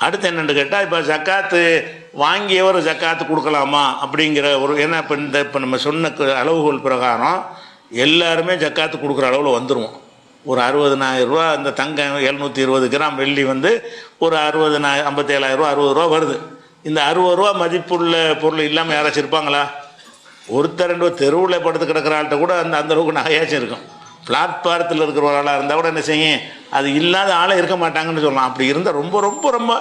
அடுத்து என்னென்னு கேட்டால் இப்போ ஜக்காத்து வாங்கியவர் ஜக்காத்து கொடுக்கலாமா அப்படிங்கிற ஒரு ஏன்னா இப்போ இந்த இப்போ நம்ம சொன்ன கு- அளவுகோல் பிரகாரம் எல்லாருமே ஜக்காத்து கொடுக்குற அளவில் வந்துருவோம். ஒரு அறுபதுனாயிரரூவா இந்த அந்த தங்கம் எழுநூற்றி இருபது கிராம் வெள்ளி வந்து ஒரு அறுபதுனாயிரம் ஐம்பத்தேழாயிரரூவா அறுபது ரூபா வருது. இந்த அறுபது ரூபா மதிப்புள்ள பொருள் இல்லாமல் யாராச்சும் இருப்பாங்களா? ஒருத்தர் ரெண்டு தெருவில் படுத்து கிடக்கிற ஆள்கிட்ட கூட அந்த அந்த அளவுக்கு நகையாச்சும் இருக்கும். பிளாட்பாரத்தில் இருக்கிற ஒரு ஆளாக இருந்தால் கூட என்ன செய்யும்? அது இல்லாத ஆளே இருக்க மாட்டாங்கன்னு சொல்லலாம். அப்படி இருந்தால் ரொம்ப ரொம்ப ரொம்ப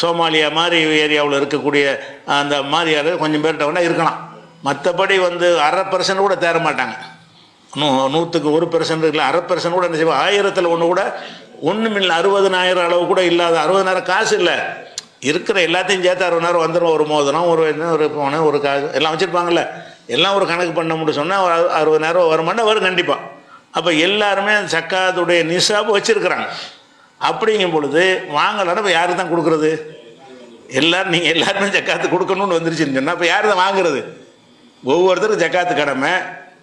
சோமாலியா மாதிரி ஏரியாவில் இருக்கக்கூடிய அந்த மாதிரி ஆளு கொஞ்சம் பேர்கிட்ட வேணால் இருக்கலாம். மற்றபடி வந்து அரை பர்சன்ட் கூட தேர மாட்டாங்க. நூ நூற்றுக்கு ஒரு பெர்சன்ட் இல்லை அரை பெர்சன்ட் கூட என்ன செய்வோம் ஆயிரத்தில் ஒன்று கூட ஒன்றும் இல்லை அறுபதனாயிரம் அளவு கூட இல்லாத அறுபதனாயிரம் காசு இல்லை. இருக்கிற எல்லாத்தையும் சேர்த்து அறுபதாயிரம் வந்துடும் ஒரு மோதிரம் ஒரு என்ன ஒரு போன ஒரு காசு எல்லாம் வச்சுருப்பாங்கல்ல. எல்லாம் ஒரு கணக்கு பண்ண முடியும். சொன்னால் ஒரு அறுபதாயிரம் வருமானா வரும். கண்டிப்பாக அப்போ எல்லாருமே சக்காத்துடைய நிசாபு வச்சுருக்குறாங்க. அப்படிங்கும் பொழுது வாங்கலைன்னா இப்போ யாருக்கு தான் கொடுக்குறது? எல்லாரும் நீங்கள் எல்லாருமே ஜக்காத்து கொடுக்கணும்னு வந்துருச்சுன்னு சொன்னால் இப்போ யார் தான் வாங்குறது? ஒவ்வொருத்தரும் ஜக்காத்து கடமை.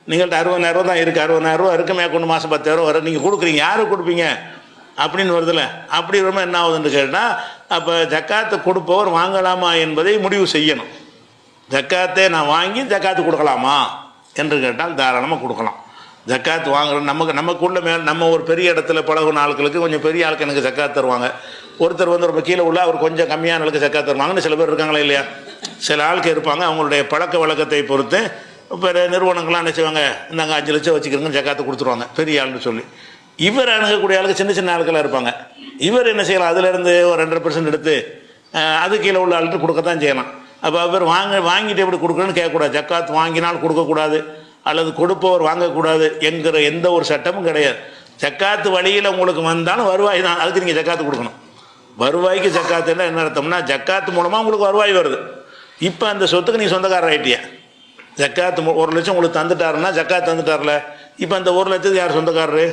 நீங்கள்ட்ட அறுபதாயிரம் தான் இருக்குது அறுபதாயிரம் இருக்குது மேற்கொண்டு மாதம் பத்தாயிரம் வரும். நீங்கள் கொடுக்குறீங்க. யாருக்கு கொடுப்பீங்க? அப்படின்னு வருதுல்ல. அப்படி ரொம்ப என்ன ஆகுதுன்னு கேட்டால் அப்போ ஜக்காத்து கொடுப்பவர் வாங்கலாமா என்பதை முடிவு செய்யணும். ஜக்காத்தை நான் வாங்கி ஜக்காத்து கொடுக்கலாமா? என்று கேட்டால் தாராளமாக கொடுக்கலாம். ஜக்காத் வாங்குறோம். நமக்கு நமக்குள்ள மேல் நம்ம ஒரு பெரிய இடத்துல பழகுன ஆட்களுக்கு கொஞ்சம் பெரிய ஆளுக்கு எனக்கு ஜக்காத் தருவாங்க. ஒருத்தர் வந்து ரொம்ப கீழே உள்ள அவர் கொஞ்சம் கம்மியான ஆளுக்கு ஜக்காத் தருவாங்கன்னு சில பேர் இருக்காங்களா இல்லையா? சில ஆளுக்கு இருப்பாங்க. அவங்களுடைய பழக்க வழக்கத்தை பொறுத்து இப்போ நிறுவனங்கள்லாம் என்ன செய்வாங்க? இந்தாங்க அஞ்சு லட்சம் வச்சுக்கிறோங்க ஜக்காத்து கொடுத்துருவாங்க. பெரிய ஆள்னு சொல்லி. இவர் அணுகக்கூடிய ஆளுக்கு சின்ன சின்ன ஆட்களாக இருப்பாங்க. இவர் என்ன செய்யலாம்? அதுலேருந்து ஒரு ரெண்டரை பர்சன்ட் எடுத்து அது கீழே உள்ள ஆள்கிட்ட கொடுக்கத்தான் செய்யலாம். அப்போ அவர் வாங்க வாங்கிட்டு எப்படி கொடுக்குறேன்னு கேட்கக்கூடாது. ஜக்காத் வாங்கினால் கொடுக்கக்கூடாது. அல்லது கொடுப்பவர் வாங்கக்கூடாது என்கிற எந்த ஒரு சட்டமும் கிடையாது. ஜக்காத்து வழியில் உங்களுக்கு வந்தாலும் வருவாய் தான். அதுக்கு நீங்கள் ஜக்காத்து கொடுக்கணும். வருவாய்க்கு ஜக்காத்துன்னா என்ன அர்த்தம்னா ஜக்காத்து மூலமாக உங்களுக்கு வருவாய் வருது. இப்போ அந்த சொத்துக்கு நீ சொந்தக்காரர் ஆகிட்டியா ஜக்காத்து ஒரு லட்சம் உங்களுக்கு தந்துட்டாருன்னா ஜக்காத் தந்துட்டார்ல. இப்போ அந்த ஒரு லட்சத்துக்கு யார் சொந்தக்காரரு?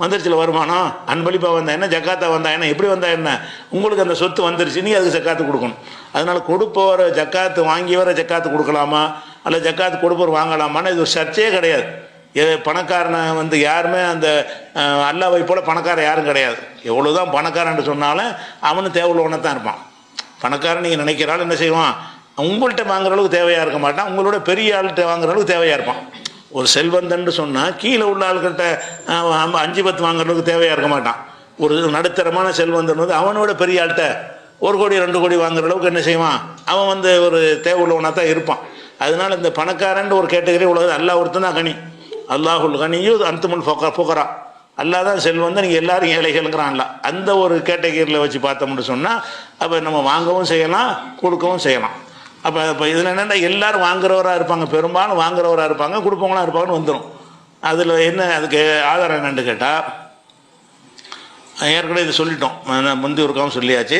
வந்துருச்சுல வருமானம்? அன்பளிப்பாக வந்தா என்ன? ஜக்காத்தா வந்தா என்ன? எப்படி வந்தா என்ன? உங்களுக்கு அந்த சொத்து வந்துருச்சு நீ அதுக்கு ஜக்காத்து கொடுக்கணும். அதனால் கொடுப்பவர் ஜக்காத்து வாங்கியவரை ஜக்காத்து கொடுக்கலாமா? அல்ல ஜக்காத்து கொடுப்பவர் வாங்கலாமான்னு இது ஒரு சர்ச்சையே கிடையாது. இது பணக்காரனை வந்து யாருமே அந்த அல்லாவை போல் பணக்காரன் யாரும் கிடையாது. எவ்வளோ தான் பணக்காரன் சொன்னாலும் அவனும் தேவையுள்ளவனை தான் இருப்பான். பணக்காரன் நீங்கள் நினைக்கிறாள் என்ன செய்வான்? உங்கள்கிட்ட வாங்குற அளவுக்கு தேவையாக இருக்க மாட்டான். உங்களோட பெரிய ஆள்கிட்ட வாங்குற அளவுக்கு தேவையாக இருப்பான். ஒரு செல்வந்தன்னு சொன்னால் கீழே உள்ள ஆள்கிட்ட அஞ்சு பத்து வாங்குறதுக்கு தேவையாக இருக்க மாட்டான். ஒரு நடுத்தரமான செல்வந்தன் வந்து அவனோட பெரிய ஆள்கிட்ட ஒரு கோடி ரெண்டு கோடி வாங்குற அளவுக்கு என்ன செய்வான்? அவன் வந்து ஒரு தேவை உள்ளவனாக தான் இருப்பான். அதனால இந்த பணக்காரன் ஒரு கேட்டகரி உள்ளது அல்லாஹ் ஒருத்தன் தான் கனி. அல்லாஹுல் கனியும் அந்தமுல் ஃபோக்கா ஃபோக்கரா அல்லா தான் செல்வம் நீங்கள் எல்லாரும் ஏழைகளுங்கிறான்ல. அந்த ஒரு கேட்டகரியில் வச்சு பார்த்தோம்னு சொன்னால் அப்போ நம்ம வாங்கவும் செய்யலாம் கொடுக்கவும் செய்யலாம். அப்போ இப்போ இதில் என்னென்னா எல்லோரும் வாங்குறவராக இருப்பாங்க. பெரும்பாலும் வாங்குறவராக இருப்பாங்க. கொடுப்பவங்களாம் இருப்பாங்கன்னு வந்துடும் அதில் என்ன அதுக்கு ஆதாரம் என்னென்னு கேட்டால் ஏற்கனவே இது சொல்லிட்டோம். நான் முந்தி ஒருக்காவும் சொல்லியாச்சு.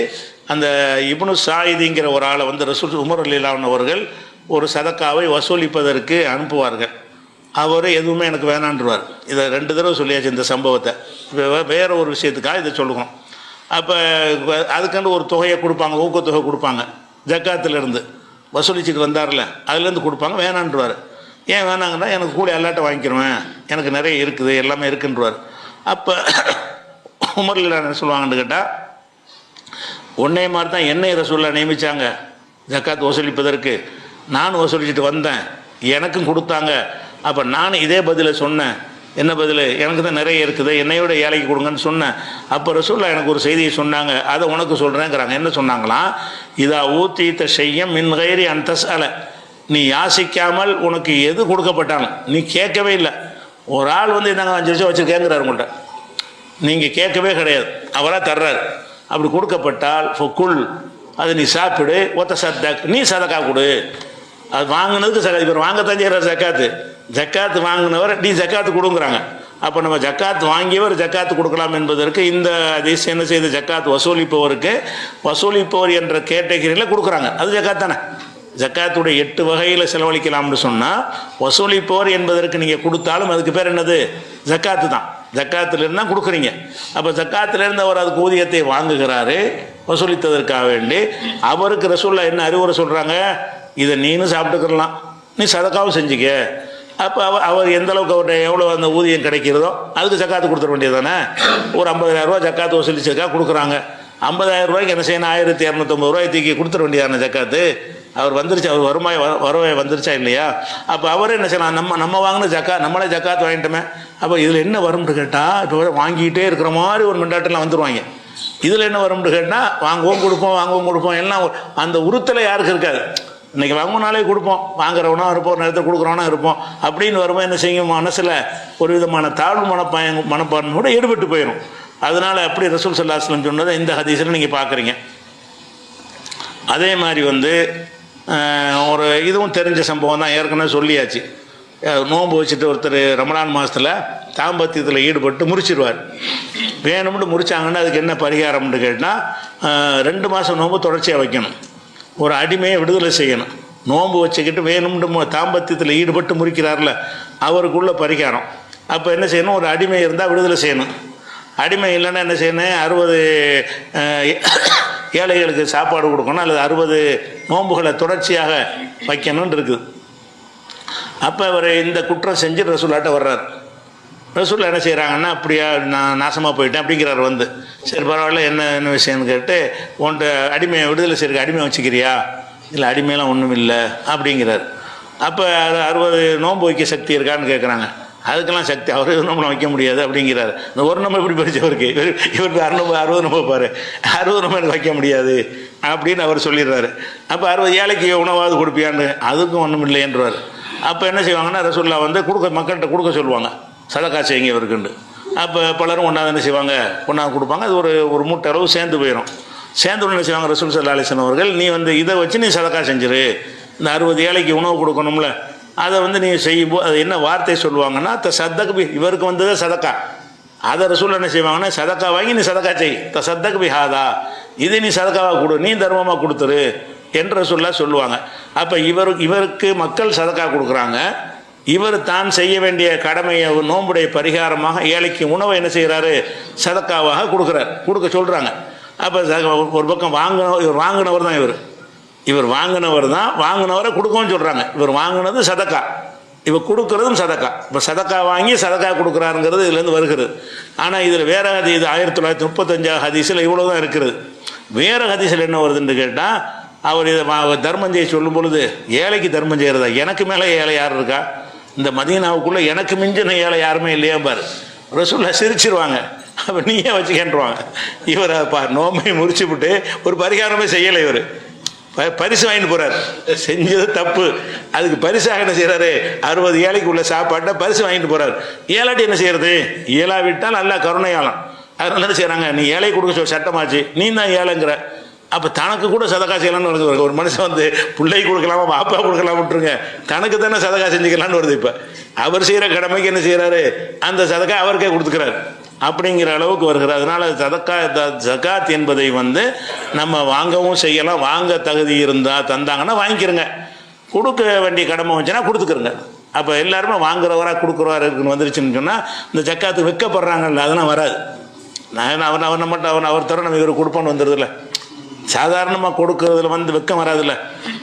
அந்த இப்னு சாயிதிங்கிற ஒரு ஆளை வந்து ரசூல் உமர் அலிலான் அவர்கள் ஒரு சதக்காவை வசூலிப்பதற்கு அனுப்புவார்கள். அவர் எதுவுமே எனக்கு வேணான்றுவார். இதை ரெண்டு தடவை சொல்லியாச்சு இந்த சம்பவத்தை. வேறு ஒரு விஷயத்துக்காக இதை சொல்லுவோம் அப்போ அதுக்காண்டு ஒரு தொகையை கொடுப்பாங்க ஊக்கத்தொகை கொடுப்பாங்க. ஜக்காத்துலேருந்து. வசூலிச்சுட்டு வந்தார்ல அதுலேருந்து கொடுப்பாங்க வேணான்றவார். ஏன் வேணாங்கன்னா எனக்கு கூலி அல்லாட்ட வாங்கிக்கிறேன் எனக்கு நிறைய இருக்குது எல்லாமே இருக்குன்றவர். அப்போ உமரில் என்ன சொல்லுவாங்கன்னு கேட்டால் உன்னை மாதிரி தான் என்னை ரசூல்லா நியமிச்சாங்க. ஜக்காத் வசூலிப்பதற்கு. நானும் வசூலிச்சுட்டு வந்தேன். எனக்கும் கொடுத்தாங்க. அப்போ நானும் இதே பதிலை சொன்னேன். என்ன பதில்? எனக்கு தான் நிறைய இருக்குது. என்னையோட ஏழைக்கு கொடுங்கன்னு சொன்னேன். அப்போ ரசூல்லா எனக்கு ஒரு செய்தியை சொன்னாங்க. அதை உனக்கு சொல்கிறேங்கிறாங்க என்ன சொன்னாங்களாம் இதா ஊத்தீத்த செய்யம் மின்கைரி அந்தஸ் அலை நீ யாசிக்காமல் உனக்கு எது கொடுக்கப்பட்டாலும். நீ கேட்கவே இல்லை. ஒரு ஆள் வந்து இந்தாங்க அஞ்சு லட்சம் வச்சுருக்கேங்கிறார் உங்கள்கிட்ட நீங்கள் கேட்கவே கிடையாது. அவராக தர்றாரு. அப்படி கொடுக்கப்பட்டால் ஃபுக்குள் அது நீ சாப்பிடு. ஒத்த சத்தக் நீ சதக்கா கொடு. அது வாங்கினதுக்கு சதா இப்போ வாங்கத்தான் செய்கிறார் ஜக்காத்து. ஜக்காத்து வாங்கினவர் நீ ஜக்காத்து கொடுங்குறாங்க. அப்போ நம்ம ஜக்காத் வாங்கியவர் ஜக்காத்து கொடுக்கலாம் என்பதற்கு இந்த அதிசயம் என்ன செய்த ஜக்காத் வசூலிப்பவருக்கு வசூலிப்பவர் என்ற கேட்டகரியில் கொடுக்குறாங்க. அது ஜக்காத் தானே? ஜக்காத்துடைய எட்டு வகையில் செலவழிக்கலாம்னு சொன்னால் வசூலிப்போர் என்பதற்கு நீங்கள் கொடுத்தாலும் அதுக்கு பேர் என்னது? ஜக்காத்து தான். ஜக்காத்துலேருந்து தான் கொடுக்குறீங்க. அப்போ ஜக்காத்துலேருந்து அவர் அதுக்கு ஊதியத்தை வாங்குகிறாரு வசூலித்ததற்காக வேண்டி. அவருக்கு ரசூல்லா என்ன அறிவுரை சொல்கிறாங்க இதை நீனும் சாப்பிட்டுக்கலாம் நீ சதக்காவும் செஞ்சுக்க. அப்போ அவர் அவர் எந்த அளவுக்கு அவர்கிட்ட எவ்வளோ அந்த ஊதியம் கிடைக்கிறதோ அதுக்கு ஜக்காத்து கொடுத்துட வேண்டியது தானே ஒரு ஐம்பதாயிரம் ரூபா ஜக்காத்து வசூலிச்சிருக்கா கொடுக்குறாங்க. ஐம்பதாயிரம் ரூபாய்க்கு என்ன செய்யணும்? ஆயிரத்தி இரநூத்தம்பது ரூபாய் தூக்கி கொடுத்துட வேண்டியதான ஜக்காத்து அவர் வந்துருச்சு அவர் வருமாய் வ- வருவாய் வந்துருச்சா இல்லையா? அப்போ அவரே என்ன செய்யலாம்? நம்ம நம்ம வாங்கின ஜக்கா நம்மளே ஜக்காத்து வாங்கிட்டோமே. அப்போ இதில் என்ன வரும்னு கேட்டால் இப்போ வாங்கிக்கிட்டே இருக்கிற மாதிரி ஒரு மிண்டாட்டெல்லாம் வந்துடுவாங்க இதில் என்ன வரும்னு கேட்டால் வாங்குவோம் கொடுப்போம் வாங்குவோம் கொடுப்போம் எல்லாம் அந்த உறுத்தலை யாருக்கு இருக்காது. இன்னைக்கு வாங்கினாலே கொடுப்போம். வாங்குறவனா இருப்போம் நேரத்தில் கொடுக்குறவனா இருப்போம். அப்படின்னு வரும்போது என்ன செய்யும் மனசில் ஒரு விதமான தாழ்வு மனப்பாய மனப்பான்மையோட ஈடுபட்டு போயிடும் அதனால் அப்படி ரசூல் சல்லாஸ்லம் சொன்னதை இந்த ஹதீஸில் நீங்கள் பார்க்குறீங்க. அதே மாதிரி வந்து ஒரு இதுவும் தெரிஞ்ச சம்பவம் தான் ஏற்கனவே சொல்லியாச்சு. நோன்பு வச்சுட்டு ஒருத்தர் ரமலான் மாதத்தில் தாம்பத்தியத்தில் ஈடுபட்டு முறிச்சிடுவார் வேணும்னு முறிச்சாங்கன்னா அதுக்கு என்ன பரிகாரம்னு கேட்டால் ரெண்டு மாதம் நோன்பு தொடர்ச்சியாக வைக்கணும். ஒரு அடிமையை விடுதலை செய்யணும். நோன்பு வச்சுக்கிட்டு வேணும்னு தாம்பத்தியத்தில் ஈடுபட்டு முறிக்கிறார்ல அவருக்குள்ள பரிகாரம். அப்போ என்ன செய்யணும்? ஒரு அடிமை இருந்தால் விடுதலை செய்யணும். அடிமை இல்லைன்னா என்ன செய்யணும்? அறுபது ஏழைகளுக்கு சாப்பாடு கொடுக்கணும் அல்லது அறுபது நோன்புகளை தொடர்ச்சியாக வைக்கணும்னு இருக்குது. அப்போ அவர் இந்த குற்றம் செஞ்சு ரசூலாட்ட வர்றார். ரசூலில் என்ன செய்கிறாங்கன்னா அப்படியா நான் நாசமாக போயிட்டேன் அப்படிங்கிறார் வந்து. சரி பரவாயில்ல என்ன என்ன விஷயம்னு கேட்டு உன்ட்ட அடிமையை விடுதலை செய்யறதுக்கு அடிமை வச்சுக்கிறியா? இல்லை அடிமையெல்லாம் ஒன்றும் இல்லை அப்படிங்கிறார். அப்போ அது அறுபது நோன்பு வைக்க சக்தி இருக்கான்னு கேட்குறாங்க அதுக்கெல்லாம் சக்தி அவர் நம்மளை வைக்க முடியாது அப்படிங்கிறார். இந்த ஒரு நம்பர் இப்படி படித்தவருக்கு இவர் இவருக்கு அறுநூறு அறுபது நம்ப பாரு. அறுபது நம்பர் எனக்கு வைக்க முடியாது அப்படின்னு அவர் சொல்லிடுறாரு. அப்போ அறுபது ஏழைக்கு உணவாவது கொடுப்பியான்னு அதுக்கும் ஒன்றும் இல்லைன்றார் அப்போ என்ன செய்வாங்கன்னா ரசூல்லா வந்து கொடுக்க மக்கள்கிட்ட கொடுக்க சொல்லுவாங்க. சதக்கா செய்யுங்க இவருக்குண்டு அப்போ பலரும் ஒன்றா என்ன செய்வாங்க? ஒன்றா கொடுப்பாங்க. அது ஒரு ஒரு மூட்டை அளவு சேர்ந்து போயிடும் சேர்ந்து என்ன செய்வாங்க? ரசூல் சல்லா அலிஸ்லாம் அவர்கள் நீ வந்து இதை வச்சு நீ சதக்கா செஞ்சிரு. இந்த அறுபது ஏழைக்கு உணவு கொடுக்கணும்ல. அதை வந்து நீ செய்யும்போது அது என்ன வார்த்தை சொல்லுவாங்கன்னா த சத்தக்கு பி இவருக்கு வந்தது சதக்கா அதை ரசூல் என்ன செய்வாங்கன்னா சதக்கா வாங்கி நீ சதக்கா செய். த சத்தக்கு பிஹாதா இது நீ சதக்காவாக கொடு. நீ தர்மமாக கொடுத்துரு. என்று சொல்ல சொல்லுவாங்க. அப்போ இவருக்கு இவருக்கு மக்கள் சதக்கா கொடுக்குறாங்க. இவர் தான் செய்ய வேண்டிய கடமையை நோம்புடைய பரிகாரமாக ஏழைக்கு உணவை என்ன செய்கிறாரு? சதக்காவாக கொடுக்குறார். கொடுக்க சொல்கிறாங்க அப்போ ஒரு பக்கம் வாங்கின இவர் வாங்கினவர் தான் இவர். இவர் வாங்கினவர் தான் வாங்கினவரை கொடுக்கவும் சொல்கிறாங்க இவர் வாங்கினது சதக்கா. இவர் கொடுக்கறதும் சதக்கா. இப்போ சதக்கா வாங்கி சதக்கா கொடுக்குறாருங்கிறது இதுலேருந்து வருகிறது. ஆனால் இதில் வேற ஹதி இது ஆயிரத்தி தொள்ளாயிரத்தி முப்பத்தஞ்சா ஹதீஸில் இவ்வளோ தான் இருக்கிறது வேற ஹதீஸில் என்ன வருதுன்னு கேட்டால் அவர் இதை தர்மம் செய்ய சொல்லும் பொழுது ஏழைக்கு தர்மம் செய்கிறதா எனக்கு மேலே ஏழை யார் இருக்கா? இந்த மதீனாவுக்குள்ளே எனக்கு மிஞ்சின ஏழை யாருமே இல்லையா பாரு. ரசூல்லா சிரிச்சிருவாங்க. அப்போ நீயே வச்சுக்கன்றுவாங்க இவர் பா நோம்பை முறிச்சு விட்டு ஒரு பரிகாரமே செய்யலை இவர். ப- பரிசு வாங்கிட்டு போறாரு. செஞ்சது தப்பு. அதுக்கு பரிசாக என்ன செய்கிறாரு அறுபது ஏழைக்கு உள்ள சாப்பாட்டை பரிசு வாங்கிட்டு போறாரு. ஏழாட்டி என்ன செய்யறது? ஏழா விட்டால் நல்லா கருணையாளம் அதனால என்ன செய்கிறாங்க நீ ஏழை கொடுக்க சொல்ல சட்டமாச்சு. நீ தான் ஏழைங்கிற. அப்போ தனக்கு கூட சதகா செய்யலாம்னு வருது ஒரு மனுஷன் வந்து பிள்ளை கொடுக்கலாமா பாப்பா கொடுக்கலாம் விட்டுருங்க. தனக்கு தானே சதகா செஞ்சுக்கலான்னு வருது இப்போ. அவர் செய்கிற கடமைக்கு என்ன செய்கிறாரு அந்த சதக்கா அவருக்கே கொடுத்துக்கிறாரு. அப்படிங்கிற அளவுக்கு வருகிறது அதனால் சதக்கா த- ஜகாத் என்பதை வந்து நம்ம வாங்கவும் செய்யலாம். வாங்க தகுதி இருந்தால் தந்தாங்கன்னா வாங்கிக்கிறங்க. கொடுக்க வேண்டிய கடமை வந்துச்சுன்னா கொடுத்துக்கிறங்க. அப்போ எல்லாருமே வாங்குறவரா கொடுக்குறவரா இருக்குன்னு வந்துருச்சுன்னு சொன்னால் இந்த ஜக்காத்து வைக்கப்படுறாங்கல்ல அதெல்லாம் வராது. நான் அவர் அவர் நம்மகிட்ட அவர் அவர் தர நம்ம இவர் கொடுப்போன்னு வந்துடுதுல்ல சாதாரணமாக கொடுக்கறதுல வந்து வெக்கம் வராதுல்ல?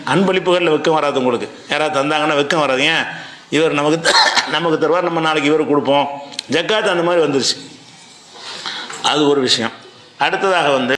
அன்பளிப்புகளில் வெக்கம் வராது உங்களுக்கு. யாராவது தந்தாங்கன்னா வெக்கம் வராது. ஏன்? இவர் நமக்கு நமக்கு தருவார் நம்ம நாளைக்கு இவர் கொடுப்போம். ஜக்காத் அந்த மாதிரி வந்துருச்சு. அது ஒரு விஷயம். அடுத்ததாக வந்து